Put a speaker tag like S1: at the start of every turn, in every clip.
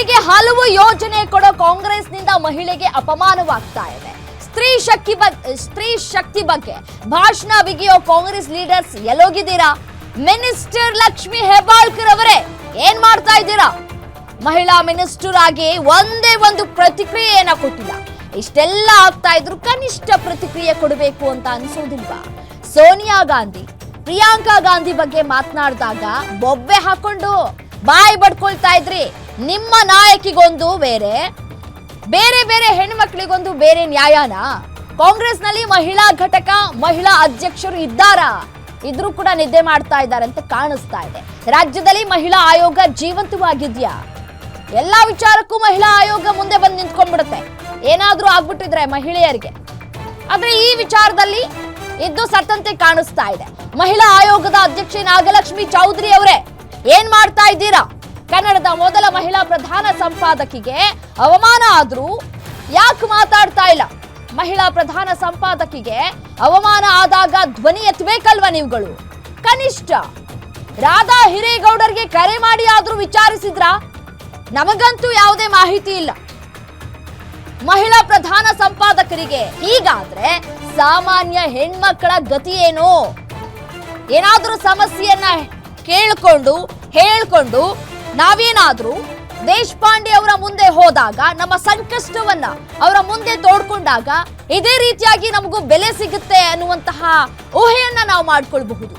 S1: ಹೆರಿಗೆ ಹಲವು ಯೋಜನೆ ಕೊಡೋ ಕಾಂಗ್ರೆಸ್ನಿಂದ ಮಹಿಳೆಗೆ ಅಪಮಾನವಾಗ್ತಾ ಇದೆ. ಸ್ತ್ರೀ ಶಕ್ತಿ ಬಗ್ಗೆ ಸ್ತ್ರೀ ಶಕ್ತಿ ಬಗ್ಗೆ ಭಾಷಣ ಬಿಗಿಯೋ ಕಾಂಗ್ರೆಸ್ ಲೀಡರ್ಸ್ ಎಲ್ಲೋಗಿದ್ದೀರಾ? ಮಿನಿಸ್ಟರ್ ಲಕ್ಷ್ಮಿ ಹೆಬ್ಬಾಳ್ಕರ್ ಅವರೇ, ಏನ್ ಮಾಡ್ತಾ ಇದ್ದೀರಾ? ಮಹಿಳಾ ಮಿನಿಸ್ಟರ್ ಆಗಿ ಒಂದೇ ಒಂದು ಪ್ರತಿಕ್ರಿಯೆಯನ್ನ ಕೊಟ್ಟಿಲ್ಲ. ಇಷ್ಟೆಲ್ಲ ಆಗ್ತಾ ಇದ್ರು ಕನಿಷ್ಠ ಪ್ರತಿಕ್ರಿಯೆ ಕೊಡಬೇಕು ಅಂತ ಅನ್ಸೋದಿಲ್ವಾ? ಸೋನಿಯಾ ಗಾಂಧಿ, ಪ್ರಿಯಾಂಕಾ ಗಾಂಧಿ ಬಗ್ಗೆ ಮಾತನಾಡಿದಾಗ ಬೊಬ್ಬೆ ಹಾಕೊಂಡು ಬಾಯಿ ಬಡ್ಕೊಳ್ತಾ ಇದ್ರಿ. ನಿಮ್ಮ ನಾಯಕಿಗೊಂದು ಬೇರೆ ಬೇರೆ ಬೇರೆ ಹೆಣ್ಮಕ್ಳಿಗೊಂದು ಬೇರೆ ನ್ಯಾಯನ. ಕಾಂಗ್ರೆಸ್ನಲ್ಲಿ ಮಹಿಳಾ ಘಟಕ, ಮಹಿಳಾ ಅಧ್ಯಕ್ಷರು ಇದ್ದಾರಾ? ಇದ್ರೂ ಕೂಡ ನಿದ್ದೆ ಮಾಡ್ತಾ ಇದ್ದಾರೆ ಅಂತ ಕಾಣಿಸ್ತಾ ಇದೆ. ರಾಜ್ಯದಲ್ಲಿ ಮಹಿಳಾ ಆಯೋಗ ಜೀವಂತವಾಗಿದ್ಯಾ? ಎಲ್ಲಾ ವಿಚಾರಕ್ಕೂ ಮಹಿಳಾ ಆಯೋಗ ಮುಂದೆ ಬಂದು ನಿಂತ್ಕೊಂಡ್ಬಿಡುತ್ತೆ. ಏನಾದ್ರೂ ಆಗ್ಬಿಟ್ಟಿದ್ರೆ ಮಹಿಳೆಯರಿಗೆ. ಆದ್ರೆ ಈ ವಿಚಾರದಲ್ಲಿ ಇದ್ದು ಸತ್ತಂತೆ ಕಾಣಿಸ್ತಾ ಇದೆ. ಮಹಿಳಾ ಆಯೋಗದ ಅಧ್ಯಕ್ಷೆ ನಾಗಲಕ್ಷ್ಮಿ ಚೌಧರಿ ಅವರೇ ಏನ್ ಮಾಡ್ತಾ ಇದ್ದೀರಾ? ಕನ್ನಡದ ಮೊದಲ ಮಹಿಳಾ ಪ್ರಧಾನ ಸಂಪಾದಕಿಗೆ ಅವಮಾನ ಆದ್ರೂ ಯಾಕೆ ಮಾತಾಡ್ತಾ ಇಲ್ಲ? ಮಹಿಳಾ ಪ್ರಧಾನ ಸಂಪಾದಕಿಗೆ ಅವಮಾನ ಆದಾಗ ಧ್ವನಿ ಎತ್ತಬೇಕಲ್ವಾ ನೀವುಗಳು? ಕನಿಷ್ಠ ರಾಧಾ ಹಿರೇಗೌಡರಿಗೆ ಕರೆ ಮಾಡಿ ಆದ್ರೂ ವಿಚಾರಿಸಿದ್ರ? ನಮಗಂತೂ ಯಾವುದೇ ಮಾಹಿತಿ ಇಲ್ಲ. ಮಹಿಳಾ ಪ್ರಧಾನ ಸಂಪಾದಕರಿಗೆ ಹೀಗಾದ್ರೆ ಸಾಮಾನ್ಯ ಹೆಣ್ಮಕ್ಕಳ ಗತಿ ಏನು? ಏನಾದ್ರೂ ಸಮಸ್ಯೆಯನ್ನ ಕೇಳ್ಕೊಂಡು, ಹೇಳ್ಕೊಂಡು ನಾವೇನಾದ್ರೂ ದೇಶಪಾಂಡೆ ಅವರ ಮುಂದೆ ಹೋದಾಗ, ನಮ್ಮ ಸಂಕಷ್ಟವನ್ನ ಅವರ ಮುಂದೆ ತೋಡ್ಕೊಂಡಾಗ ಇದೇ ರೀತಿಯಾಗಿ ನಮಗೂ ಬೆಲೆ ಸಿಗುತ್ತೆ ಅನ್ನುವಂತಹ ಊಹೆಯನ್ನ ನಾವು ಮಾಡ್ಕೊಳ್ಬಹುದು.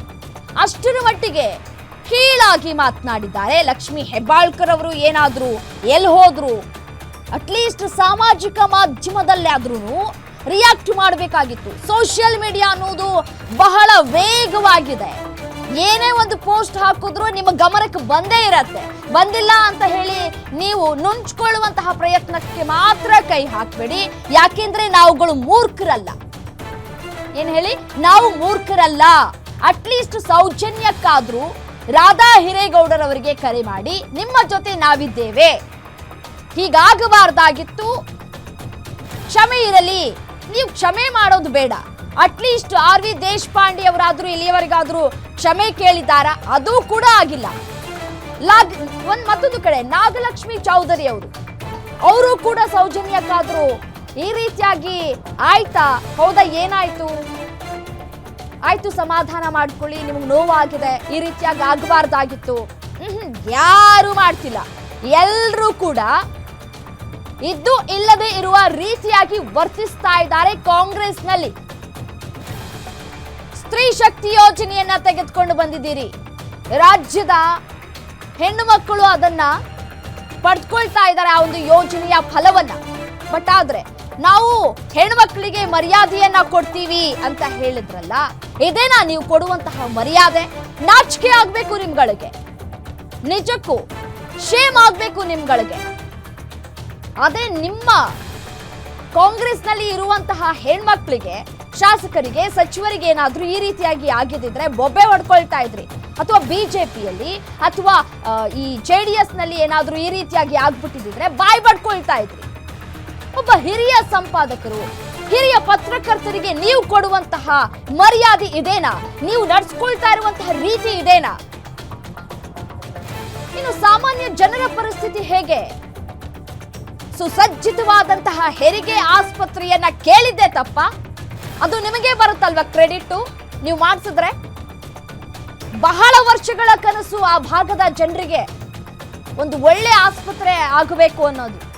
S1: ಅಷ್ಟರ ಮಟ್ಟಿಗೆ ಕೀಳಾಗಿ ಮಾತನಾಡಿದ್ದಾರೆ. ಲಕ್ಷ್ಮಿ ಹೆಬ್ಬಾಳ್ಕರ್ ಅವರು ಏನಾದ್ರು ಎಲ್ಲಿ ಹೋದ್ರು ಅಟ್ಲೀಸ್ಟ್ ಸಾಮಾಜಿಕ ಮಾಧ್ಯಮದಲ್ಲೇ ಆದ್ರೂ ರಿಯಾಕ್ಟ್ ಮಾಡಬೇಕಾಗಿತ್ತು. ಸೋಷಿಯಲ್ ಮೀಡಿಯಾ ಅನ್ನೋದು ಬಹಳ ವೇಗವಾಗಿದೆ. ಏನೇ ಒಂದು ಪೋಸ್ಟ್ ಹಾಕಿದ್ರು ನಿಮ್ಮ ಗಮನಕ್ಕೆ ಬಂದೇ ಇರತ್ತೆ. ಬಂದಿಲ್ಲ ಅಂತ ಹೇಳಿ ನೀವು ನುಂಚ್ಕೊಳ್ಳುವಂತಹ ಪ್ರಯತ್ನಕ್ಕೆ ಮಾತ್ರ ಕೈ ಹಾಕಬೇಡಿ. ಯಾಕೆಂದ್ರೆ ನಾವುಗಳು ಮೂರ್ಖರಲ್ಲ. ಏನ್ ಹೇಳಿ? ನಾವು ಮೂರ್ಖರಲ್ಲ. ಅಟ್ಲೀಸ್ಟ್ ಸೌಜನ್ಯಕ್ಕಾದ್ರೂ ರಾಧಾ ಹಿರೇಗೌಡರವರಿಗೆ ಕರೆ ಮಾಡಿ ನಿಮ್ಮ ಜೊತೆ ನಾವಿದ್ದೇವೆ. ಹೀಗಾಗಬಾರ್ದಾಗಿತ್ತು. ಕ್ಷಮೆ ಇರಲಿ. ನೀವು ಕ್ಷಮೆ ಮಾಡೋದು ಬೇಡ. At least R V Deshpande ಅವರಾದ್ರೂ ಇಲ್ಲಿಯವರೆಗಾದ್ರೂ ಕ್ಷಮೆ ಕೇಳಿದಾರ ಅದು ಕೂಡ ಆಗಿಲ್ಲ. ಲಾಗ್, ಒಂದ್ ಮತ್ತೊಂದು ಕಡೆ, ನಾಗಲಕ್ಷ್ಮಿ ಚೌಧರಿ ಅವರು ಅವರು ಕೂಡ ಸೌಜನ್ಯಕ್ಕಾದ್ರು ಈ ರೀತಿಯಾಗಿ ಆಯ್ತಾ? ಹೌದಾ, ಏನಾಯ್ತು? ಆಯ್ತು, ಸಮಾಧಾನ ಮಾಡ್ಕೊಳ್ಳಿ, ನಿಮ್ಗೆ ನೋವಾಗಿದೆ, ಈ ರೀತಿಯಾಗಿ ಆಗಬಾರ್ದಾಗಿತ್ತು. ಹ್ಮ್, ಯಾರು ಮಾಡ್ತಿಲ್ಲ. ಎಲ್ರೂ ಕೂಡ ಇದ್ದು ಇಲ್ಲದೆ ಇರುವ ರೀತಿಯಾಗಿ ವರ್ತಿಸ್ತಾ ಇದ್ದಾರೆ ಕಾಂಗ್ರೆಸ್ನಲ್ಲಿ. ಸ್ತ್ರೀ ಶಕ್ತಿ ಯೋಜನೆಯನ್ನ ತೆಗೆದುಕೊಂಡು ಬಂದಿದ್ದೀರಿ. ರಾಜ್ಯದ ಹೆಣ್ಣು ಮಕ್ಕಳು ಅದನ್ನ ಪಡ್ಕೊಳ್ತಾ ಇದ್ದಾರೆ, ಆ ಒಂದು ಯೋಜನೆಯ ಫಲವನ್ನ. ಬಟ್ ಆದ್ರೆ ನಾವು ಹೆಣ್ಮಕ್ಳಿಗೆ ಮರ್ಯಾದೆಯನ್ನ ಕೊಡ್ತೀವಿ ಅಂತ ಹೇಳಿದ್ರಲ್ಲ, ಇದೇನಾ ನೀವು ಕೊಡುವಂತಹ ಮರ್ಯಾದೆ? ನಾಚಿಕೆ ಆಗ್ಬೇಕು ನಿಮ್ಗಳಿಗೆ. ನಿಜಕ್ಕೂ ಶೇಮ್ ಆಗ್ಬೇಕು ನಿಮ್ಗಳಿಗೆ. ಅದೇ ನಿಮ್ಮ ಕಾಂಗ್ರೆಸ್ನಲ್ಲಿ ಇರುವಂತಹ ಹೆಣ್ಮಕ್ಳಿಗೆ ಶಾಸಕರಿಗೆ, ಸಚಿವರಿಗೆ ಏನಾದ್ರೂ ಈ ರೀತಿಯಾಗಿ ಆಗಿದ್ದಿದ್ರೆ ಬೊಬ್ಬೆ ಹೊಡ್ಕೊಳ್ತಾ ಇದ್ರಿ. ಅಥವಾ ಬಿಜೆಪಿಯಲ್ಲಿ, ಅಥವಾ ಈ ಜೆ ಡಿ ಎಸ್ನಲ್ಲಿ ಏನಾದ್ರೂ ಈ ರೀತಿಯಾಗಿ ಆಗ್ಬಿಟ್ಟಿದ್ರೆ ಬಾಯ್ ಬಡ್ಕೊಳ್ತಾ ಇದ್ರಿ. ಒಬ್ಬ ಹಿರಿಯ ಸಂಪಾದಕರು, ಹಿರಿಯ ಪತ್ರಕರ್ತರಿಗೆ ನೀವು ಕೊಡುವಂತಹ ಮರ್ಯಾದೆ ಇದೇನಾ? ನೀವು ನಡ್ಸ್ಕೊಳ್ತಾ ಇರುವಂತಹ ರೀತಿ ಇದೇನಾ? ಇನ್ನು ಸಾಮಾನ್ಯ ಜನರ ಪರಿಸ್ಥಿತಿ ಹೇಗೆ? ಸುಸಜ್ಜಿತವಾದಂತಹ ಹೆರಿಗೆ ಆಸ್ಪತ್ರೆಯನ್ನ ಕೇಳಿದ್ದೆ ತಪ್ಪ. ಅದು ನಿಮಗೆ ಬರುತ್ತಲ್ವಾ ಕ್ರೆಡಿಟ್? ನೀವು ಮಾಡಿಸಿದ್ರೆ? ಬಹಳ ವರ್ಷಗಳ ಕನಸು ಆ ಭಾಗದ ಜನರಿಗೆ. ಒಂದು ಒಳ್ಳೆ ಆಸ್ಪತ್ರೆ ಆಗಬೇಕು ಅನ್ನೋದು.